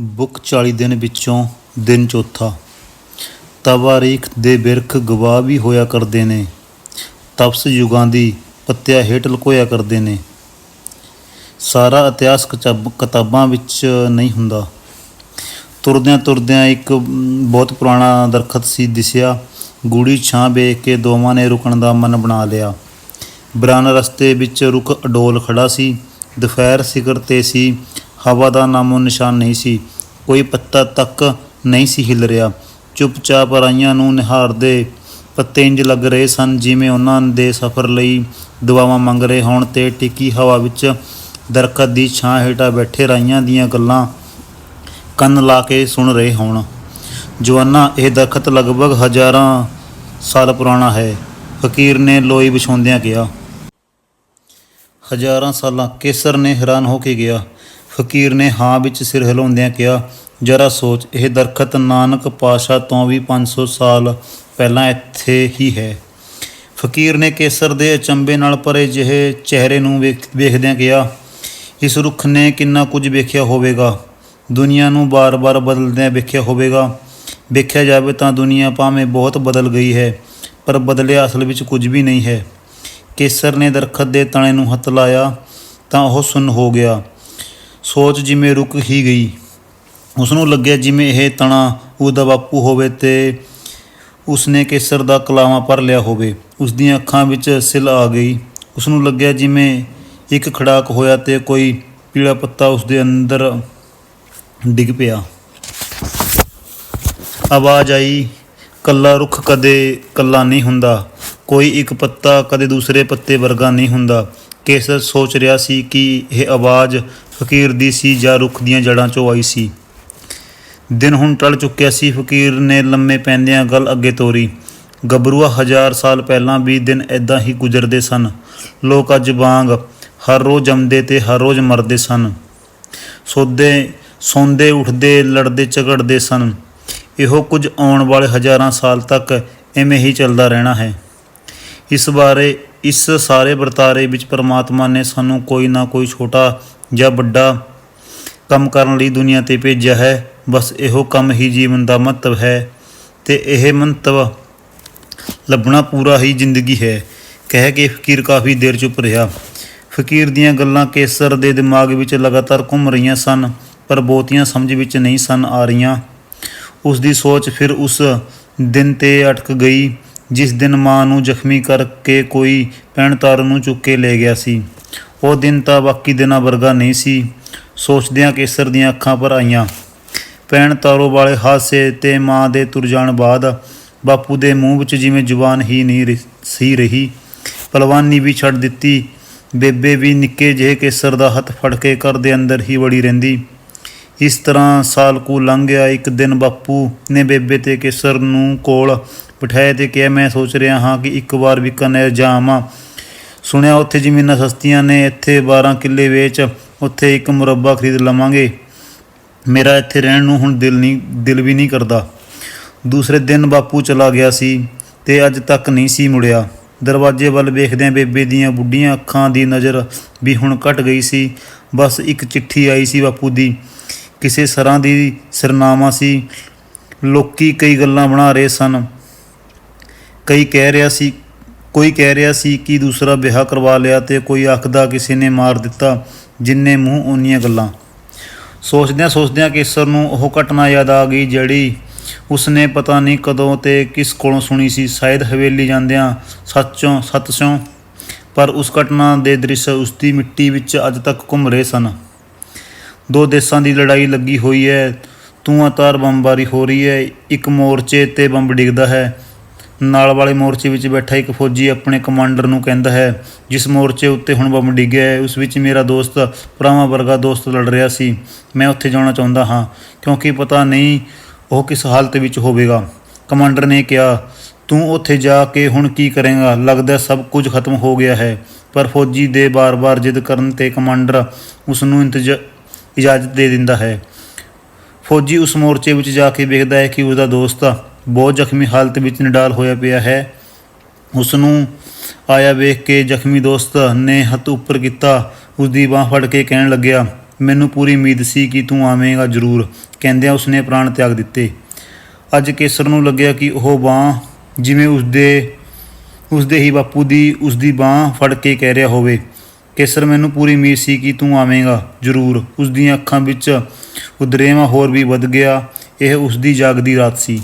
Book 40 ਦਿਨ ਵਿੱਚੋਂ ਦਿਨ ਚੌਥਾ। ਤਵਾਰੀਖ ਦੇ ਬਿਰਖ ਗਵਾਹ ਵੀ ਹੋਇਆ ਕਰਦੇ ਨੇ। ਤਪਸ ਯੁਗਾਂ ਦੀ ਪੱਤਿਆ ਹੇਠ ਲੁਕੋਇਆ ਕਰਦੇ ਨੇ। ਸਾਰਾ ਇਤਿਹਾਸ ਕਚਬ- ਕਿਤਾਬਾਂ ਵਿੱਚ ਨਹੀਂ ਹੁੰਦਾ। ਤੁਰਦਿਆਂ ਤੁਰਦਿਆਂ ਇੱਕ ਬਹੁਤ ਪੁਰਾਣਾ ਦਰਖਤ ਸੀ ਦਿਸਿਆ। ਗੂੜੀ ਛਾਂ ਵੇਖ ਕੇ ਦੋਵਾਂ ਨੇ ਰੁਕਣ ਦਾ ਮਨ ਬਣਾ ਲਿਆ। ਬਰਾਨ ਰਸਤੇ ਵਿੱਚ ਰੁਕ ਅਡੋਲ ਖੜਾ ਸੀ। ਦੁਪਹਿਰ ਸਿਖਰ ਤੇ ਸੀ। ਹਵਾ ਦਾ ਨਾਮੋ ਨਿਸ਼ਾਨ ਨਹੀਂ ਸੀ। ਕੋਈ ਪੱਤਾ ਤੱਕ ਨਹੀਂ ਸੀ ਹਿੱਲ ਰਿਹਾ। ਚੁੱਪਚਾਪ ਰਾਈਆਂ ਨੂੰ ਨਿਹਾਰਦੇ ਪੱਤੇ ਇੰਜ ਲੱਗ ਰਹੇ ਸਨ ਜਿਵੇਂ ਉਹਨਾਂ ਦੇ ਸਫ਼ਰ ਲਈ ਦੁਆਵਾਂ ਮੰਗ ਰਹੇ ਹੋਣ ਤੇ ਟਿੱਕੀ ਹਵਾ ਵਿੱਚ ਦਰਖਤ ਦੀ ਛਾਂ ਹੇਠਾਂ ਬੈਠੇ ਰਾਈਆਂ ਦੀਆਂ ਗੱਲਾਂ ਕੰਨ ਲਾ ਕੇ ਸੁਣ ਰਹੇ ਹੋਣ। ਜਵਾਨਾ, ਇਹ ਦਰਖਤ ਲਗਭਗ ਹਜ਼ਾਰਾਂ ਸਾਲ ਪੁਰਾਣਾ ਹੈ। ਫਕੀਰ ਨੇ ਲੋਈ ਵਿਛਾਉਂਦਿਆਂ ਕਿਹਾ, ਹਜ਼ਾਰਾਂ ਸਾਲਾਂ ਕੇਸਰ ਨੇ ਹੈਰਾਨ ਹੋ ਕੇ ਗਿਆ। ਫਕੀਰ ਨੇ ਹਾਂ ਵਿੱਚ ਸਿਰ ਹਿਲਾਉਂਦਿਆਂ ਕਿਹਾ, ਜਰਾ ਸੋਚ, ਇਹ ਦਰਖਤ ਨਾਨਕ ਪਾਸ਼ਾ ਤੋਂ ਵੀ 500 ਸਾਲ ਪਹਿਲਾਂ ਇੱਥੇ ਹੀ ਹੈ। ਫਕੀਰ ਨੇ ਕੇਸਰ ਦੇ ਅਚੰਬੇ ਨਾਲ ਭਰੇ ਜਿਹੇ ਚਿਹਰੇ ਨੂੰ ਵੇਖ- ਵੇਖਦਿਆਂ ਕਿਹਾ, ਇਸ ਰੁੱਖ ਨੇ ਕਿੰਨਾ ਕੁਝ ਵੇਖਿਆ ਹੋਵੇਗਾ। ਦੁਨੀਆ ਨੂੰ ਬਾਰ-ਬਾਰ ਬਦਲਦਿਆਂ ਵੇਖਿਆ ਹੋਵੇਗਾ। ਵੇਖਿਆ ਜਾਵੇ ਤਾਂ ਦੁਨੀਆ ਭਾਵੇਂ ਬਹੁਤ ਬਦਲ ਗਈ ਹੈ, ਪਰ ਬਦਲਿਆ ਅਸਲ ਵਿੱਚ ਕੁਝ ਵੀ ਨਹੀਂ ਹੈ। ਕੇਸਰ ਨੇ ਦਰਖਤ ਦੇ ਤਣੇ ਨੂੰ ਹੱਥ ਲਾਇਆ ਤਾਂ ਉਹ ਸੁੰਨ ਹੋ ਗਿਆ। ਸੋਚ ਜਿਵੇਂ ਰੁਕ ਹੀ ਗਈ। ਉਸ ਨੂੰ ਲੱਗਿਆ ਜਿਵੇਂ ਇਹ ਤਣਾ ਉਹਦਾ ਬਾਪੂ ਹੋਵੇ ਤੇ ਉਸਨੇ ਕੇਸਰ ਦਾ ਕਲਾਵਾ ਭਰ ਲਿਆ ਹੋਵੇ। ਉਸ ਦੀਆਂ ਅੱਖਾਂ ਵਿੱਚ ਸਿਲ ਆ ਗਈ। ਉਸ ਨੂੰ ਲੱਗਿਆ ਜਿਵੇਂ ਇੱਕ ਖੜਾਕ ਹੋਇਆ ਤੇ ਕੋਈ ਪੀਲਾ ਪੱਤਾ ਉਸ ਦੇ ਅੰਦਰ ਡਿੱਗ ਪਿਆ। ਆਵਾਜ਼ ਆਈ, ਕੱਲਾ ਰੁੱਖ ਕਦੇ ਕੱਲਾ ਨਹੀਂ ਹੁੰਦਾ। ਕੋਈ ਇੱਕ ਪੱਤਾ ਕਦੇ ਦੂਸਰੇ ਪੱਤੇ ਵਰਗਾ ਨਹੀਂ ਹੁੰਦਾ। ਕੇਸਰ ਸੋਚ ਰਿਹਾ ਸੀ ਕਿ ਇਹ ਆਵਾਜ਼ ਫਕੀਰ ਦੀ ਸੀ ਜਾਂ ਰੁੱਖ ਦੀਆਂ ਜੜ੍ਹਾਂ 'ਚੋਂ ਆਈ ਸੀ। ਦਿਨ ਹੁਣ ਟਲ ਚੁੱਕਿਆ ਸੀ, ਫਕੀਰ ਨੇ ਲੰਮੇ ਪੈਂਦਿਆਂ ਗੱਲ ਅੱਗੇ ਤੋਰੀ। ਗੱਭਰੂਆ ਹਜ਼ਾਰ ਸਾਲ ਪਹਿਲਾਂ ਵੀ ਦਿਨ ਐਦਾਂ ਹੀ ਗੁਜ਼ਰਦੇ ਸਨ। ਲੋਕ ਅੱਜ ਵਾਂਗ ਹਰ ਰੋਜ਼ ਜੰਮਦੇ ਤੇ ਹਰ ਰੋਜ਼ ਮਰਦੇ ਸਨ। ਸੋਦੇ, ਸੌਂਦੇ, ਉੱਠਦੇ, ਲੜਦੇ, ਝਗੜਦੇ ਸਨ। ਇਹੋ ਕੁਝ ਆਉਣ ਵਾਲੇ ਹਜ਼ਾਰਾਂ ਸਾਲ ਤੱਕ ਐਵੇਂ ਹੀ ਚੱਲਦਾ ਰਹਿਣਾ ਹੈ। ਇਸ ਬਾਰੇ ਇਸ ਸਾਰੇ ਵਰਤਾਰੇ ਵਿੱਚ ਪਰਮਾਤਮਾ ਨੇ ਸਾਨੂੰ ਕੋਈ ਨਾ ਕੋਈ ਛੋਟਾ ਜਾਂ ਵੱਡਾ ਕੰਮ ਕਰਨ ਲਈ ਦੁਨੀਆ ਤੇ ਭੇਜਿਆ ਹੈ। ਬਸ ਇਹੋ ਕੰਮ ਹੀ ਜੀਵਨ ਦਾ ਮਹੱਤਵ ਹੈ ਤੇ ਇਹ ਮੰਤਵ ਲੱਭਣਾ ਪੂਰਾ ਹੀ ਜ਼ਿੰਦਗੀ ਹੈ। ਕਹਿ ਕੇ ਫਕੀਰ ਕਾਫੀ ਦੇਰ ਚੁੱਪ ਰਿਹਾ। ਫਕੀਰ ਦੀਆਂ ਗੱਲਾਂ ਕੇਸਰ ਦੇ ਦਿਮਾਗ ਵਿੱਚ ਲਗਾਤਾਰ ਘੁੰਮ ਰਹੀਆਂ ਸਨ, ਪਰ ਬਹੁਤੀਆਂ ਸਮਝ ਵਿੱਚ ਨਹੀਂ ਸਨ ਆ ਰਹੀਆਂ। ਉਸ ਦੀ ਸੋਚ ਫਿਰ ਉਸ ਦਿਨ ਤੇ ਅਟਕ ਗਈ। ਜਿਸ ਦਿਨ ਮਾਂ ਨੂੰ ਜ਼ਖਮੀ ਕਰਕੇ ਕੋਈ ਪੈਣ ਤਾਰ ਨੂੰ ਚੁੱਕ ਕੇ ਲੈ ਗਿਆ ਸੀ, ਉਹ ਦਿਨ ਤਾਂ ਬਾਕੀ ਦਿਨਾਂ ਵਰਗਾ ਨਹੀਂ ਸੀ। ਸੋਚਦਿਆਂ ਕੇਸਰ ਦੀਆਂ ਅੱਖਾਂ ਭਰ ਆਈਆਂ। ਪੈਣ ਤਾਰੋ ਵਾਲੇ ਹਾਦਸੇ ਤੇ ਮਾਂ ਦੇ ਤੁਰ ਜਾਣ ਬਾਅਦ ਬਾਪੂ ਦੇ ਮੂੰਹ ਵਿੱਚ ਜਿਵੇਂ ਜ਼ੁਬਾਨ ਹੀ ਨਹੀਂ ਰਹੀ- ਸੀ ਰਹੀ। ਪਲਵਾਨੀ ਵੀ ਛੱਡ ਦਿੱਤੀ। ਬੇਬੇ ਵੀ ਨਿੱਕੇ ਜਿਹੇ ਕੇਸਰ ਦਾ ਹੱਥ ਫੜ ਕੇ ਘਰ ਦੇ ਅੰਦਰ ਹੀ ਵੜੀ ਰਹਿੰਦੀ। ਇਸ ਤਰ੍ਹਾਂ ਸਾਲ ਕੁ ਲੰਘ ਗਿਆ। ਇੱਕ ਦਿਨ ਬਾਪੂ ਨੇ ਬੇਬੇ ਤੇ ਕੇਸਰ ਨੂੰ ਕੋਲ ਬਿਠਾਇਆ ਤੇ ਕਿਹਾ, ਮੈਂ ਸੋਚ ਰਿਹਾ ਹਾਂ ਕਿ ਇੱਕ ਵਾਰ ਬੀਕਾਨੇਰ ਜਾਵਾਂ। ਸੁਣਿਆ, ਉੱਥੇ ਜ਼ਮੀਨਾਂ ਸਸਤੀਆਂ ਨੇ, ਇੱਥੇ 12 ਕਿੱਲੇ ਵੇਚ, ਉੱਥੇ ਇੱਕ ਮੁਰੱਬਾ ਖਰੀਦ ਲਵਾਂਗੇ। ਮੇਰਾ ਇੱਥੇ ਰਹਿਣ ਨੂੰ ਹੁਣ ਦਿਲ ਨਹੀਂ, ਦਿਲ ਵੀ ਨਹੀਂ ਕਰਦਾ। ਦੂਸਰੇ ਦਿਨ ਬਾਪੂ ਚਲਾ ਗਿਆ ਸੀ ਤੇ ਅੱਜ ਤੱਕ ਨਹੀਂ ਸੀ ਮੁੜਿਆ। ਦਰਵਾਜ਼ੇ ਵੱਲ ਵੇਖਦਿਆਂ ਬੇਬੇ ਦੀਆਂ ਬੁੱਢੀਆਂ ਅੱਖਾਂ ਦੀ ਨਜ਼ਰ ਵੀ ਹੁਣ ਘਟ ਗਈ ਸੀ। ਬਸ ਇੱਕ ਚਿੱਠੀ ਆਈ ਸੀ ਬਾਪੂ ਦੀ। ਕਿਸੇ ਸਰਾਂ ਦੀ ਸਰਨਾਮਾ ਸੀ। ਲੋਕੀ ਕਈ ਗੱਲਾਂ ਬਣਾ ਰਹੇ ਸਨ। ਕਈ ਕਹਿ ਰਿਹਾ ਸੀ, ਕੋਈ ਕਹਿ ਰਿਹਾ ਸੀ ਕਿ ਦੂਸਰਾ ਵਿਆਹ ਕਰਵਾ ਲਿਆ ਤੇ ਕੋਈ ਆਖਦਾ ਕਿਸੇ ਨੇ ਮਾਰ ਦਿੱਤਾ, ਜਿੰਨੇ ਮੂੰਹ ਓਨੀਆਂ ਗੱਲਾਂ। ਸੋਚਦਿਆਂ ਸੋਚਦਿਆਂ ਕੇਸਰ ਨੂੰ ਉਹ ਘਟਨਾ ਯਾਦ ਆ ਗਈ ਜਿਹੜੀ ਉਸਨੇ ਪਤਾ ਨਹੀਂ ਕਦੋਂ ਤੇ ਕਿਸ ਕੋਲੋਂ ਸੁਣੀ ਸੀ। ਸ਼ਾਇਦ ਹਵੇਲੀ ਜਾਂਦਿਆਂ ਸੱਚੋਂ ਸੱਚੋਂ ਪਰ ਉਸ ਘਟਨਾ ਦੇ ਦ੍ਰਿਸ਼ ਉਸਦੀ ਮਿੱਟੀ ਵਿੱਚ ਅੱਜ ਤੱਕ ਘੁੰਮ ਰਹੇ ਸਨ। ਦੋ ਦੇਸ਼ਾਂ ਦੀ ਲੜਾਈ ਲੱਗੀ ਹੋਈ ਹੈ ਤੂੰ ਤਾਰ ਬੰਬਾਰੀ ਹੋ ਰਹੀ ਹੈ, ਇੱਕ ਮੋਰਚੇ ਤੇ ਬੰਬ ਡਿੱਗਦਾ ਹੈ ਨਾਲ ਵਾਲੇ ਮੋਰਚੇ ਵਿੱਚ ਬੈਠਾ ਇੱਕ ਫੌਜੀ ਆਪਣੇ ਕਮਾਂਡਰ ਨੂੰ ਕਹਿੰਦਾ ਹੈ, ਜਿਸ ਮੋਰਚੇ ਉੱਤੇ ਹੁਣ ਬੰਬ ਡਿੱਗਿਆ ਹੈ, ਉਸ ਵਿੱਚ ਮੇਰਾ ਦੋਸਤ, ਭਰਾਵਾਂ ਵਰਗਾ ਦੋਸਤ ਲੜ ਰਿਹਾ ਸੀ। ਮੈਂ ਉੱਥੇ ਜਾਣਾ ਚਾਹੁੰਦਾ ਹਾਂ, ਕਿਉਂਕਿ ਪਤਾ ਨਹੀਂ ਉਹ ਕਿਸ ਹਾਲਤ ਵਿੱਚ ਹੋਵੇਗਾ। ਕਮਾਂਡਰ ਨੇ ਕਿਹਾ, ਤੂੰ ਉੱਥੇ ਜਾ ਕੇ ਹੁਣ ਕੀ ਕਰੇਂਗਾ? ਲੱਗਦਾ ਸਭ ਕੁਝ ਖਤਮ ਹੋ ਗਿਆ ਹੈ। ਪਰ ਫੌਜੀ ਦੇ ਬਾਰ-ਬਾਰ ਜਿੱਦ ਕਰਨ ਤੇ ਕਮਾਂਡਰ ਉਸ ਨੂੰ ਇਜਾਜ਼ਤ ਦੇ ਦਿੰਦਾ ਹੈ। ਫੌਜੀ ਉਸ ਮੋਰਚੇ ਵਿੱਚ ਜਾ ਕੇ ਵੇਖਦਾ ਹੈ ਕਿ ਉਸਦਾ ਦੋਸਤ ਬਹੁਤ ਜ਼ਖਮੀ ਹਾਲਤ ਵਿੱਚ ਨਿਡਾਲ ਹੋਇਆ ਪਿਆ ਹੈ। ਉਸ ਨੂੰ ਆਇਆ ਵੇਖ ਕੇ ਜ਼ਖਮੀ ਦੋਸਤ ਨੇ ਹੱਥ ਉੱਪਰ ਕੀਤਾ ਉਸ ਦੀ ਬਾਹ ਫੜ ਕੇ ਕਹਿਣ ਲੱਗਿਆ, ਮੈਨੂੰ ਪੂਰੀ ਉਮੀਦ ਸੀ ਕਿ ਤੂੰ ਆਵੇਂਗਾ ਜ਼ਰੂਰ। ਕਹਿੰਦਿਆਂ ਉਸਨੇ ਪ੍ਰਾਣ ਤਿਆਗ ਦਿੱਤੇ। ਅੱਜ ਕੇਸਰ ਨੂੰ ਲੱਗਿਆ ਕਿ ਉਹ ਬਾਹ ਜਿਵੇਂ ਉਸਦੇ ਉਸਦੇ ਹੀ ਬਾਪੂ ਦੀ ਉਸਦੀ ਬਾਹ ਫੜ ਕੇ ਕਹਿ ਰਿਹਾ ਹੋਵੇ। ਕੇਸਰ, ਮੈਨੂੰ ਪੂਰੀ ਉਮੀਦ ਸੀ ਕਿ ਤੂੰ ਆਵੇਂਗਾ ਜ਼ਰੂਰ। ਉਸ ਦੀਆਂ ਅੱਖਾਂ ਵਿੱਚ ਉਦਰੇਵਾਂ ਹੋਰ ਵੀ ਵੱਧ ਗਿਆ। ਇਹ ਉਸਦੀ ਜਾਗਦੀ ਰਾਤ ਸੀ।